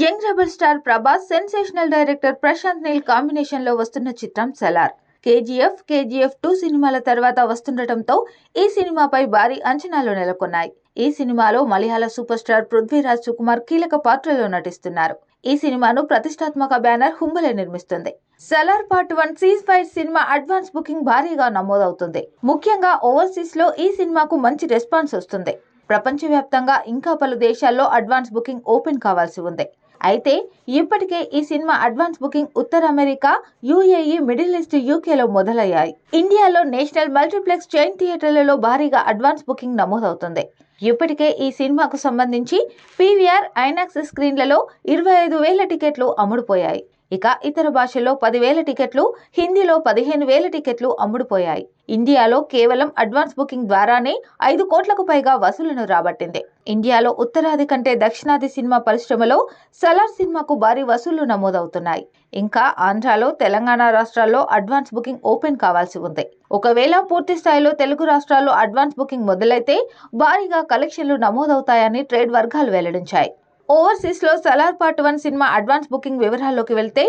Young rebel star Prabhas sensational director Prashanth Neel కాంబినేషన్లో వస్తున్న చిత్రం సలార్. కేజీఎఫ్ కేజీఎఫ్ టూ సినిమాల తర్వాత వస్తుండటంతో ఈ సినిమాపై భారీ అంచనాలు నెలకొన్నాయి. ఈ సినిమాలో మలయాళ సూపర్ స్టార్ పృథ్వీరాజ్ సుకుమార్ కీలక పాత్రలో నటిస్తున్నారు. ఈ సినిమాను ప్రతిష్టాత్మక బ్యానర్ హుంబలే నిర్మిస్తుంది. Salaar part one ceasefire cinema advance booking భారీగా నమోదవుతుంది. ముఖ్యంగా ఓవర్సీస్లో ఈ సినిమాకు మంచి రెస్పాన్స్ వస్తుంది. ప్రపంచవ్యాప్తంగా ఇంకా పలు దేశాల్లో అడ్వాన్స్ బుకింగ్ ఓపెన్ కావాల్సి ఉంది. అయితే ఇప్పటికే ఈ సినిమా అడ్వాన్స్ బుకింగ్ ఉత్తర అమెరికా యుఏఈ మిడిల్ ఈస్ట్ యూకేలో మొదలయ్యాయి. ఇండియాలో నేషనల్ మల్టీప్లెక్స్ చైన్ థియేటర్లలో భారీగా అడ్వాన్స్ బుకింగ్ నమోదవుతుంది. ఇప్పటికే ఈ సినిమాకు సంబంధించి పీవీఆర్ ఐనాక్స్ స్క్రీన్లలో ఇరవై ఐదు వేల టికెట్లు అమ్ముడుపోయాయి. ఇక ఇతర భాషల్లో పదివేల టికెట్లు హిందీలో పదిహేను వేల టికెట్లు అమ్ముడుపోయాయి. ఇండియాలో కేవలం అడ్వాన్స్ బుకింగ్ ద్వారానే ఐదు కోట్లకు పైగా వసూలను రాబట్టింది. ఇండియాలో ఉత్తరాది కంటే దక్షిణాది సినిమా పరిశ్రమలో సలార్ సినిమాకు భారీ వసూళ్ళు నమోదవుతున్నాయి. ఇంకా ఆంధ్రాలో తెలంగాణ రాష్ట్రాల్లో అడ్వాన్స్ బుకింగ్ ఓపెన్ కావాల్సి ఉంది. ఒకవేళ పూర్తి స్థాయిలో తెలుగు రాష్ట్రాల్లో అడ్వాన్స్ బుకింగ్ మొదలైతే భారీగా కలెక్షన్లు నమోదవుతాయని ట్రేడ్ వర్గాలు వెల్లడించాయి. ఓవర్సీస్లో Salaar part one cinema advance booking వివరాల్లోకి వెళ్తే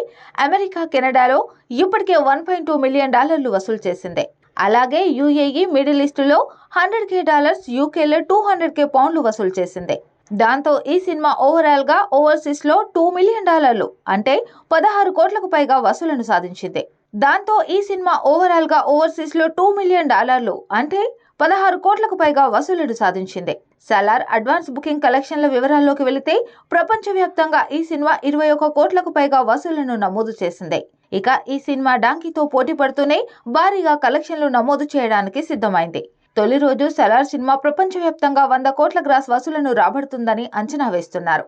అమెరికా కెనడాలో ఇప్పటికే వన్ పాయింట్ టూ మిలియన్ డాలర్లు వసూలు చేసింది. అలాగే యుఏఈ మిడిల్ ఈస్ట్లో హండ్రెడ్ కే డాలర్స్ యూకేలో టూ హండ్రెడ్ కే పౌండ్లు వసూలు చేసింది. దాంతో ఈ సినిమా ఓవరాల్గా ఓవర్సీస్లో టూ మిలియన్ డాలర్లు అంటే పదహారు కోట్లకు పైగా వసూలను సాధించింది. దాంతో ఈ సినిమా ఓవరాల్గా ఓవర్సీస్లో టూ మిలియన్ డాలర్లు అంటే పదహారు కోట్లకు పైగా వసూలను సాధించింది. సలార్ అడ్వాన్స్ బుకింగ్ కలెక్షన్ల వివరాల్లోకి వెళితే ప్రపంచవ్యాప్తంగా ఈ సినిమా ఇరవై ఒక్క కోట్లకు పైగా వసూళ్ళను నమోదు చేసింది. ఇక ఈ సినిమా డాంకీతో పోటీ పడుతూనే భారీగా కలెక్షన్లు నమోదు చేయడానికి సిద్ధమైంది. తొలి రోజు సలార్ సినిమా ప్రపంచవ్యాప్తంగా వంద కోట్ల గ్రాస్ వసూలను రాబడుతుందని అంచనా వేస్తున్నారు.